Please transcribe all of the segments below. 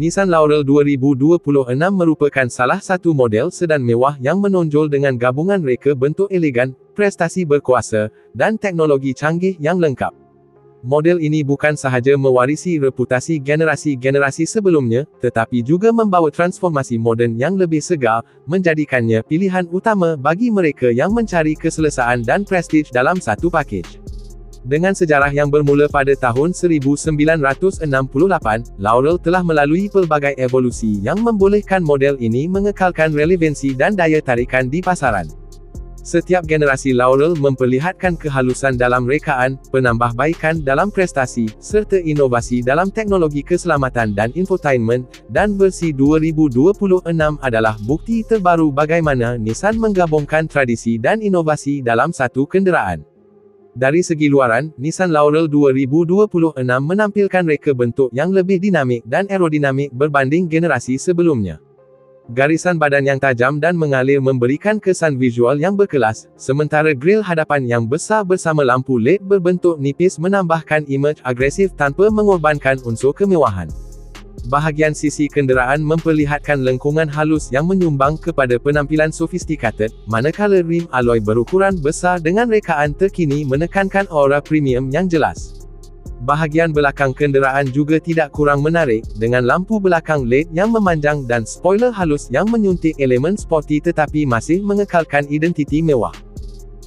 Nissan Laurel 2026 merupakan salah satu model sedan mewah yang menonjol dengan gabungan reka bentuk elegan, prestasi berkuasa, dan teknologi canggih yang lengkap. Model ini bukan sahaja mewarisi reputasi generasi-generasi sebelumnya, tetapi juga membawa transformasi moden yang lebih segar, menjadikannya pilihan utama bagi mereka yang mencari keselesaan dan prestij dalam satu pakej. Dengan sejarah yang bermula pada tahun 1968, Laurel telah melalui pelbagai evolusi yang membolehkan model ini mengekalkan relevansi dan daya tarikan di pasaran. Setiap generasi Laurel memperlihatkan kehalusan dalam rekaan, penambahbaikan dalam prestasi, serta inovasi dalam teknologi keselamatan dan infotainment, dan versi 2026 adalah bukti terbaru bagaimana Nissan menggabungkan tradisi dan inovasi dalam satu kenderaan. Dari segi luaran, Nissan Laurel 2026 menampilkan reka bentuk yang lebih dinamik dan aerodinamik berbanding generasi sebelumnya. Garisan badan yang tajam dan mengalir memberikan kesan visual yang berkelas, sementara grill hadapan yang besar bersama lampu LED berbentuk nipis menambahkan imej agresif tanpa mengorbankan unsur kemewahan. Bahagian sisi kenderaan memperlihatkan lengkungan halus yang menyumbang kepada penampilan sofistikated, manakala rim alloy berukuran besar dengan rekaan terkini menekankan aura premium yang jelas. Bahagian belakang kenderaan juga tidak kurang menarik, dengan lampu belakang LED yang memanjang dan spoiler halus yang menyuntik elemen sporty tetapi masih mengekalkan identiti mewah.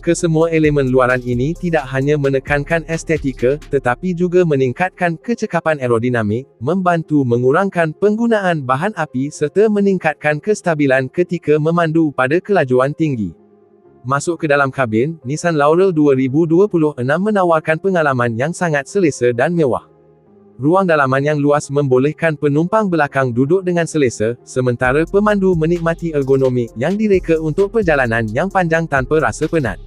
Kesemua elemen luaran ini tidak hanya menekankan estetika, tetapi juga meningkatkan kecekapan aerodinamik, membantu mengurangkan penggunaan bahan api serta meningkatkan kestabilan ketika memandu pada kelajuan tinggi. Masuk ke dalam kabin, Nissan Laurel 2026 menawarkan pengalaman yang sangat selesa dan mewah. Ruang dalaman yang luas membolehkan penumpang belakang duduk dengan selesa, sementara pemandu menikmati ergonomik yang direka untuk perjalanan yang panjang tanpa rasa penat.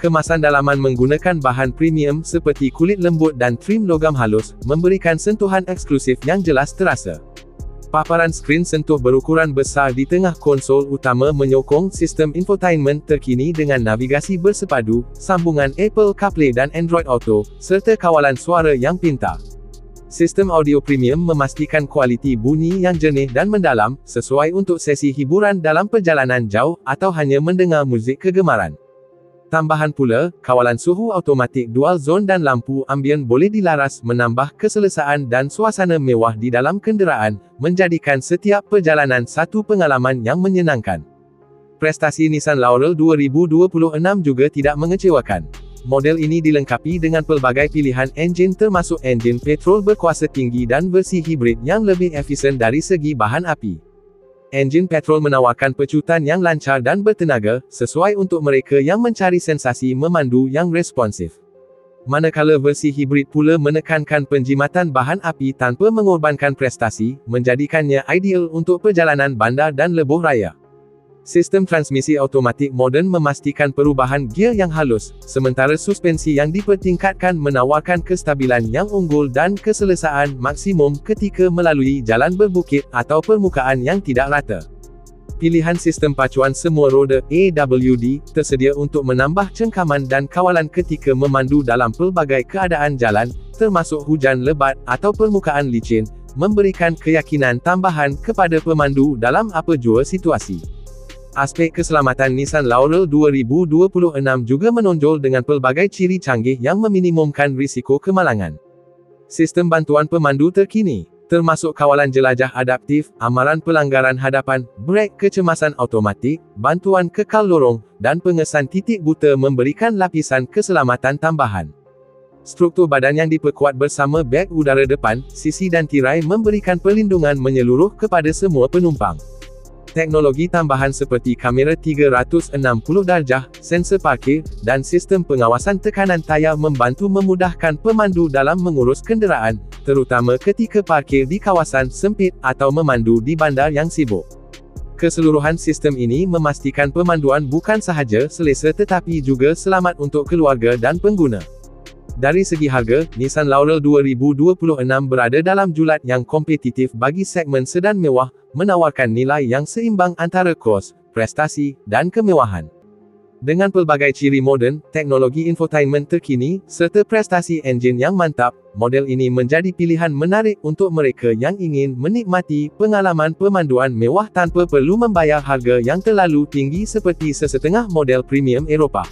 Kemasan dalaman menggunakan bahan premium seperti kulit lembut dan trim logam halus, memberikan sentuhan eksklusif yang jelas terasa. Paparan skrin sentuh berukuran besar di tengah konsol utama menyokong sistem infotainment terkini dengan navigasi bersepadu, sambungan Apple CarPlay dan Android Auto, serta kawalan suara yang pintar. Sistem audio premium memastikan kualiti bunyi yang jernih dan mendalam, sesuai untuk sesi hiburan dalam perjalanan jauh, atau hanya mendengar muzik kegemaran. Tambahan pula, kawalan suhu automatik dual zone dan lampu ambien boleh dilaras menambah keselesaan dan suasana mewah di dalam kenderaan, menjadikan setiap perjalanan satu pengalaman yang menyenangkan. Prestasi Nissan Laurel 2026 juga tidak mengecewakan. Model ini dilengkapi dengan pelbagai pilihan enjin termasuk enjin petrol berkuasa tinggi dan versi hibrid yang lebih efisien dari segi bahan api. Enjin petrol menawarkan pecutan yang lancar dan bertenaga, sesuai untuk mereka yang mencari sensasi memandu yang responsif. Manakala versi hibrid pula menekankan penjimatan bahan api tanpa mengorbankan prestasi, menjadikannya ideal untuk perjalanan bandar dan lebuh raya. Sistem transmisi automatik moden memastikan perubahan gear yang halus, sementara suspensi yang dipertingkatkan menawarkan kestabilan yang unggul dan keselesaan maksimum ketika melalui jalan berbukit atau permukaan yang tidak rata. Pilihan sistem pacuan semua roda AWD tersedia untuk menambah cengkaman dan kawalan ketika memandu dalam pelbagai keadaan jalan, termasuk hujan lebat atau permukaan licin, memberikan keyakinan tambahan kepada pemandu dalam apa jua situasi. Aspek keselamatan Nissan Laurel 2026 juga menonjol dengan pelbagai ciri canggih yang meminimumkan risiko kemalangan. Sistem bantuan pemandu terkini, termasuk kawalan jelajah adaptif, amaran pelanggaran hadapan, brek kecemasan automatik, bantuan kekal lorong, dan pengesan titik buta memberikan lapisan keselamatan tambahan. Struktur badan yang diperkuat bersama beg udara depan, sisi dan tirai memberikan perlindungan menyeluruh kepada semua penumpang. Teknologi tambahan seperti kamera 360 darjah, sensor parkir, dan sistem pengawasan tekanan tayar membantu memudahkan pemandu dalam mengurus kenderaan, terutama ketika parkir di kawasan sempit atau memandu di bandar yang sibuk. Keseluruhan sistem ini memastikan pemanduan bukan sahaja selesa tetapi juga selamat untuk keluarga dan pengguna. Dari segi harga, Nissan Laurel 2026 berada dalam julat yang kompetitif bagi segmen sedan mewah, menawarkan nilai yang seimbang antara kos, prestasi, dan kemewahan. Dengan pelbagai ciri moden, teknologi infotainment terkini, serta prestasi enjin yang mantap, model ini menjadi pilihan menarik untuk mereka yang ingin menikmati pengalaman pemanduan mewah tanpa perlu membayar harga yang terlalu tinggi seperti sesetengah model premium Eropah.